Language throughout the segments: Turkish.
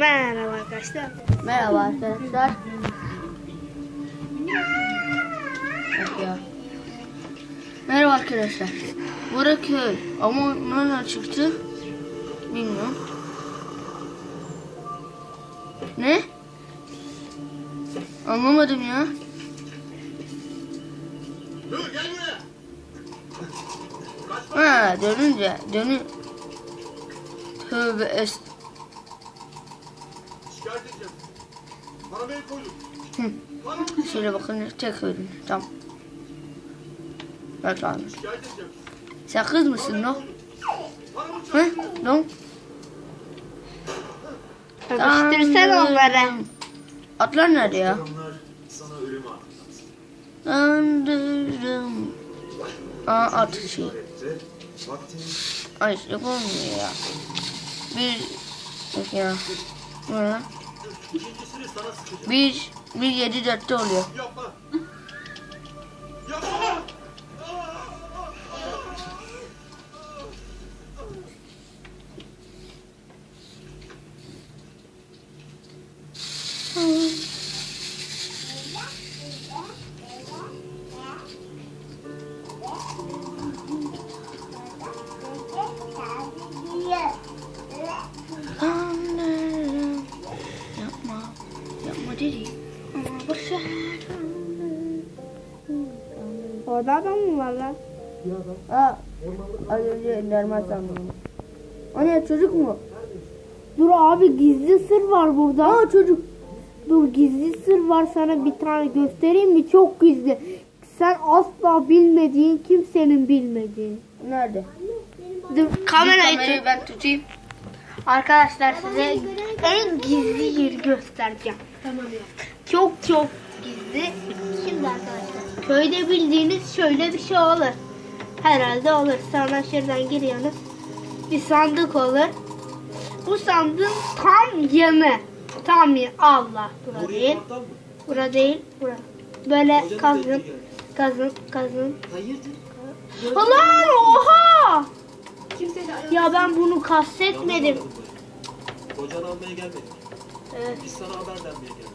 Merhaba arkadaşlar. Merhaba arkadaşlar. Bak ya. Merhaba arkadaşlar. Bura köy. Ama nereden çıktı? Bilmiyorum. Ne? Anlamadım ya. Ha dönünce dönü Tövbe est Şikayet edeceğim. Paramı el koydum. Hı. Şöyle bakın tek ürün. Tamam. Bak abi. Sen kız mısın lan? Hı? Lan? Öpüştürsene onları. Atlar nerede ya? Andırım. Aa at şey. Ay yok olmuyor ya. Bir yok ya. Ne Bir bir yedi dörtte oluyor. Yapma. Yapma. Yapma. Dedi. Orada adam mı var lan? Aa, az önce Enderman sandım. O ne çocuk mu? Dur abi gizli sır var burada. Aa çocuk. Dur gizli sır var sana bir tane göstereyim mi? Çok gizli. Sen asla bilmediğin kimsenin bilmediğin. Nerede? Dur kamerayı Kamerayı tut. ben tutayım. Arkadaşlar size en gizli yeri göstereceğim. Tamam Çok çok gizli. Şimdi arkadaşlar köyde bildiğiniz şöyle bir şey olur. Herhalde olur. Sonra şuradan giriyorsunuz. Bir sandık olur. Bu sandığın tam yanı. Tam yanı. Allah. Bura değil. Bura değil. Bura. Böyle kazın. Kazın. Kazın. Hayırdır? Ulan oha! Ya ben bunu kastetmedim. Kocan almaya gelmedik. Evet. Biz sana haber vermeye geldik.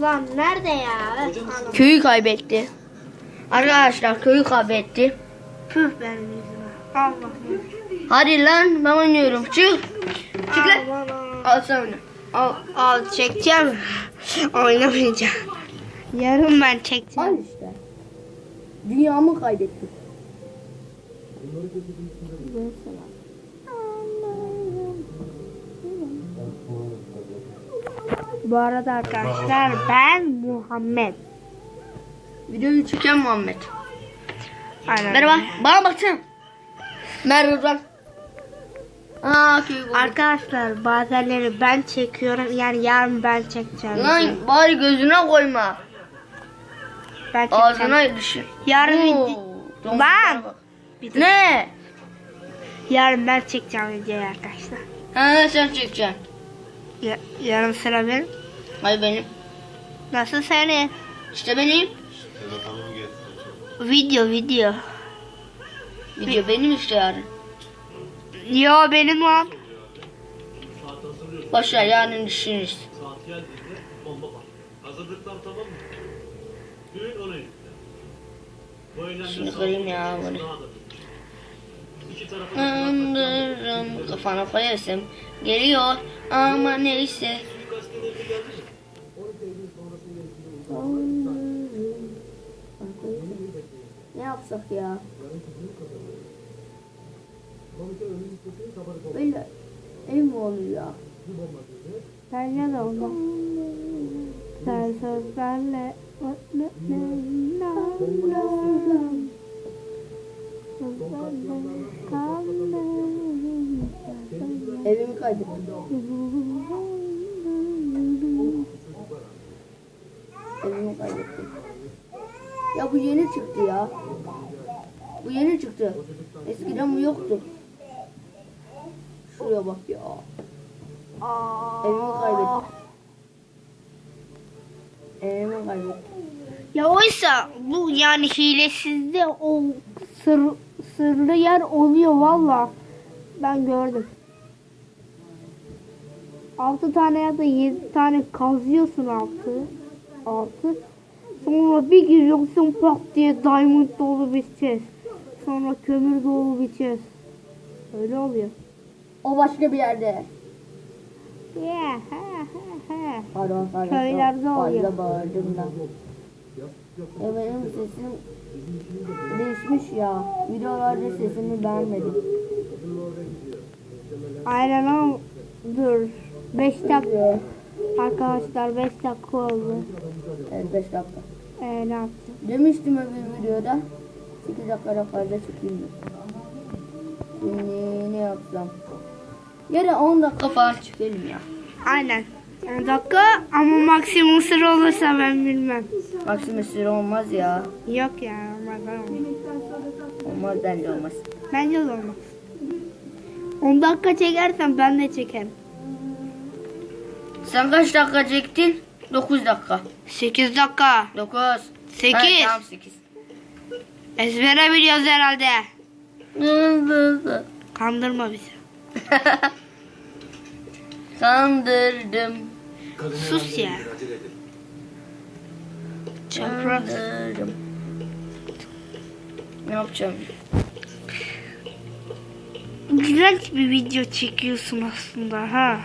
Lan nerede ya? Köyü kaybetti. Arkadaşlar köyü kaybetti. Püh benim yüzüme. Allah'ım. Hadi lan ben oynuyorum. Çık. Çık lan. Al sen oyna. Al, al çekeceğim. Oynamayacağım. Yarın ben Al çekeceğim. işte. Dünyamı kaybettim. Bu arada arkadaşlar ben Muhammed. Videoyu çeken Muhammed. Aynen. Merhaba. Bana baksana. Merhaba. Aa. Arkadaşlar bazenleri ben çekiyorum. Yani yarın ben çekeceğim. Lan bari gözüne koyma. Ben çekeceğim. Ağzına düşün. Yarın Oo, Ben- bak. Bir Ne? Yarın ben çekeceğim videoyu arkadaşlar. Ha sen çekeceksin. Ya, yarın sıra benim. Hayır benim. Nasıl senin? İşte benim. Video video. Video benim işte yarın. Yo benim lan. Boşver yarın düşünürüz. Saat geldiğinde bomba var. Hazırlıklar tamam mı? Düğün ona yükle. Bu eylemden Şimdi kırayım ya bunu. daha da büyük. Andırım kafana koyarsam geliyor ama neyse. Ne yapsak ya? Böyle ev mi olur ya? Bence de olmaz. Sen sözlerle Evimi kaybettim. Evimi kaybettim. Ya bu yeni çıktı ya. Bu yeni çıktı. Eskiden bu yoktu. Şuraya bak ya. Evimi kaybettim. Evimi kaybettim. Ya oysa bu yani hilesizde o sır, sırlı yer oluyor valla. Ben gördüm. 6 tane ya da 7 tane kazıyorsun altı. Altı. Sonra bir giriyorsun pat diye diamond dolu bir chest. Sonra kömür dolu bir chest. Öyle oluyor. O başka bir yerde. Yeah, he, he, he. Pardon pardon. Köylerde Fazla oluyor. bağırdım da. Ya benim sesim değişmiş ya. Videolarda sesimi beğenmedim. Aynen ama dur. 5 dakika. Arkadaşlar 5 dakika oldu. Evet 5 dakika. Ee, ne yaptım? Demiştim öbür videoda 8 dakikada fazla çıkayım. Şimdi ne yapsam? Yarın 10 dakika falan çıkalım ya. Aynen. 10 dakika ama maksimum sıra olursa ben bilmem. Maksimum süre olmaz ya. Yok ya olmaz olmaz. Olmaz bence olmaz. Bence de olmaz. 10 dakika çekersen ben de çekerim. Sen kaç dakika çektin? 9 dakika. 8 dakika. 9. 8. Ha, tamam 8. Ezbere biliyoruz herhalde. Kandırma bizi. Kandırdım. Sus ya. Çapraz. Kandırdım. Ne yapacağım? İğrenç bir video çekiyorsun aslında ha.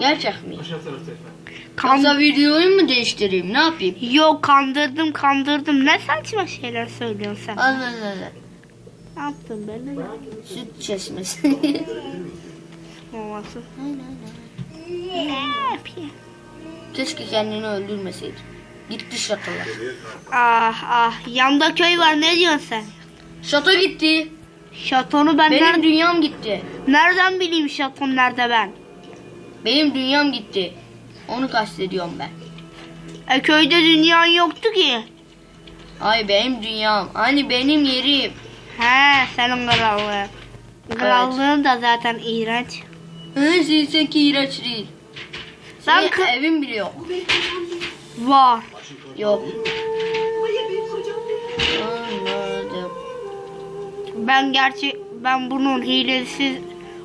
Gerçek mi? Aşağı tarafta efendim. Kan Yoksa videoyu mu değiştireyim? Ne yapayım? Yok kandırdım kandırdım. Ne saçma şeyler söylüyorsun sen. Allah Allah. Ne yaptın ben de Süt çeşmesi. olması. Ne yapayım? Keşke kendini öldürmeseydin. Gitti şatolar. Ah ah yanda köy var ne diyorsun sen? Şato gitti. Şatonu ben Benim dünyam gitti. nereden bileyim şaton nerede ben? Benim dünyam gitti. Onu kastediyorum ben. E köyde dünyan yoktu ki. Ay benim dünyam. Hani benim yerim. He senin krallığın. Krallığın da zaten iğrenç. Hı, sizinki iğrenç değil. Ben Senin kı- evin bile yok. Var. Yok. Anladım. Ben gerçi ben bunun hilesiz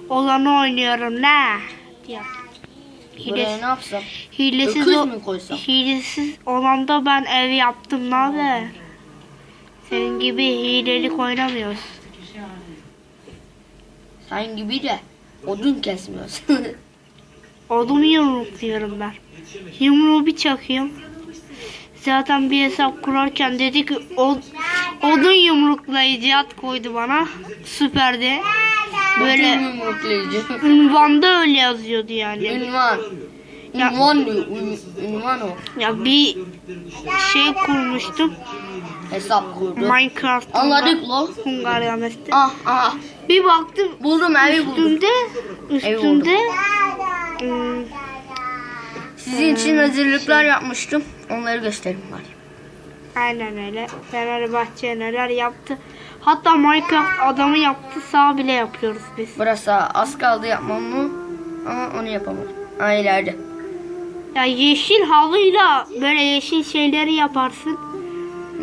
olanı oynuyorum ne? Diyor. Buraya Hilesiz, ne yapsam? hilesiz, Öküz o- mü koysam? hilesiz olanda ben ev yaptım ne haber? Senin gibi hilelik oynamıyoruz. Sen gibi de odun kesmiyorsun. Odunu yumrukluyorum ben. Yumruğu bir çakıyorum. Zaten bir hesap kurarken dedi ki od, odun yumruklayıcı ad koydu bana. Süperdi. Böyle Böyle yumruklayıcı. ünvanda öyle yazıyordu yani. Ünvan. Ya- Ünvan ün- Ünvan o. Ya bir şey kurmuştum. Hesap kurdu. Minecraft'ta. Anladık lo. Hungarya Mes'te. Ah ah. Bir baktım Buldum evi buldum. üstünde ım, Sizin için hazırlıklar yapmıştım. Onları göstereyim bari. aynen öyle. Fenerbahçe neler yaptı. Hatta Minecraft adamı yaptı sağ bile yapıyoruz biz. Burası az kaldı yapmam mı? Ama onu yapamadım. Ha ileride. Ya yeşil halıyla böyle yeşil şeyleri yaparsın.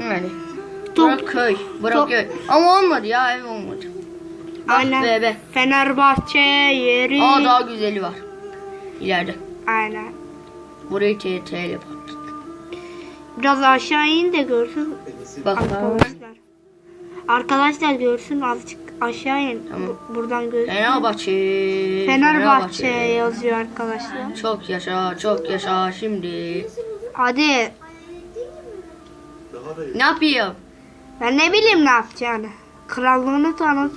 Yani. Top- Bura köy. Bura top- köy. Ama olmadı ya ev olmadı. Ah Aynen. be be. Fenerbahçe yeri. Aa daha güzeli var. İleride. Aynen. Burayı TT ile patlat. Biraz aşağı in de görsün Bak. arkadaşlar. Arkadaşlar görsün azıcık aşağı in. Tamam. Buradan görsün. Fenerbahçe. Fenerbahçe yazıyor arkadaşlar. Çok yaşa, çok yaşa şimdi. Hadi Ne yapayım? ben ne bileyim ne yapacağını. Krallığını tanıt.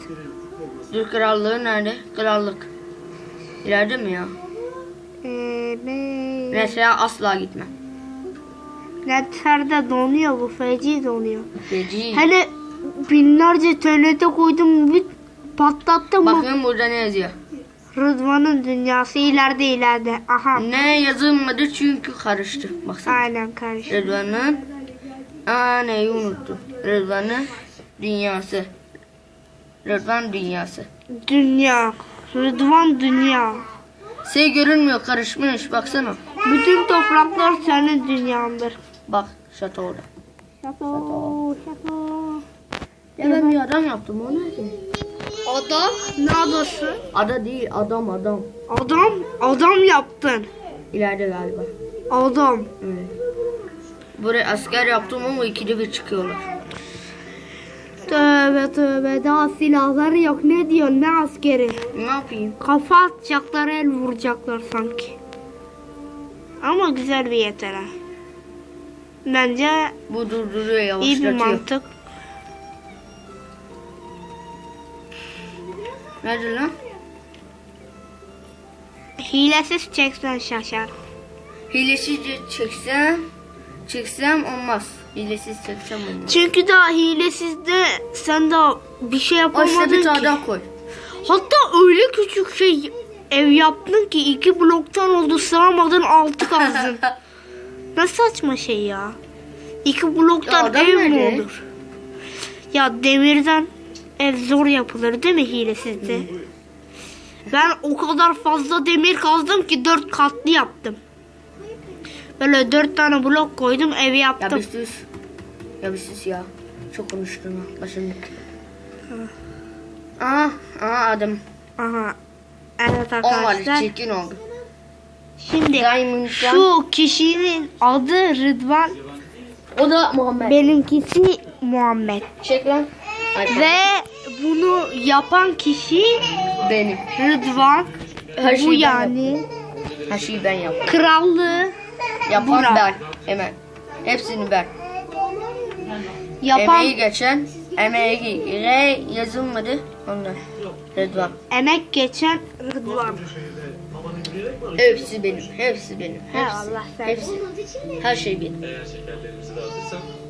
Dur krallığı nerede? Krallık. İleride mi ya? Ee, be- Mesela asla gitmem. Netlerde donuyor bu feci donuyor. Feci. Hele binlerce TNT koydum bir patlattım? Bakın burada ne yazıyor? Rıdvan'ın dünyası ileride ileride. Aha. Ne yazılmadı çünkü karıştı. Baksana. Aynen kardeşim. Rıdvan'ın Aa neyi unuttum. Rıdvan'ın dünyası. Rıdvan dünyası. Dünya. Rıdvan dünya. Şey görünmüyor karışmış baksana. Bütün topraklar senin dünyandır. Bak şato orada. Şato, şato. Ya ben bir adam yaptım o nerede? Adam ne adası? Ada değil adam adam. Adam, adam yaptın. İleride galiba. Adam. Evet. Buraya asker yaptım ama ikide bir çıkıyorlar. Tövbe tövbe daha silahları yok. Ne diyor ne askeri? Ne yapayım? Kafa atacaklar el vuracaklar sanki. Ama güzel bir yetenek. Bence Bu durduruyor iyi yavaşlatıyor. bir mantık. Nerede lan? Hilesiz çeksen şaşar. Hilesizce çeksem, çeksem olmaz. Hilesiz çeksem olmaz. Çünkü daha hilesizde sen daha bir şey yapamadın bir ki. tane daha koy. Hatta öyle küçük şey ev yaptın ki iki bloktan oldu sığamadın altı kazdın. ne saçma şey ya. İki bloktan Ya ev mi olur? Ya demirden ev zor yapılır değil mi hilesizde? Ben o kadar fazla demir kazdım ki dört katlı yaptım. Böyle dört tane blok koydum ev Ya yaptım. bir sus. Ya bir sus ya. Çok konuştun ha. Başını. Aa, aa adam. Aha. Evet arkadaşlar. Çirkin oldu. Şimdi şu kişinin adı Rıdvan. O da Muhammed. Benimkisi Muhammed. Çek lan. Hadi. Ve bunu yapan kişi Benim. Rıdvan. Her şeyi Bu ben yani Her şeyi ben yaptım. krallığı Yapan Burak. ben. Hemen. Hepsini ben. yapan Emeği geçen. Emeği re yazılmadı. Onlar. Rıdvan. emek geçen Rıdvan. Hepsi benim. Hepsi benim. He Hepsi. Allah. Hepsi. Her şey benim.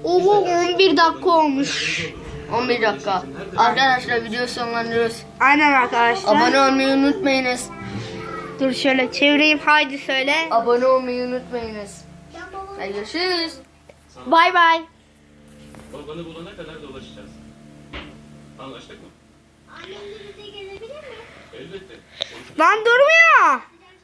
Oo 11 dakika olmuş. 11 dakika. Arkadaşlar video sonlandırıyoruz. Aynen arkadaşlar. Abone olmayı unutmayınız. Dur şöyle çevireyim haydi söyle. Abone olmayı unutmayınız. Hadi görüşürüz. Bay bay. babanı bulana kadar dolaşacağız. Anlaştık mı? Elbette. Lan durmuyor.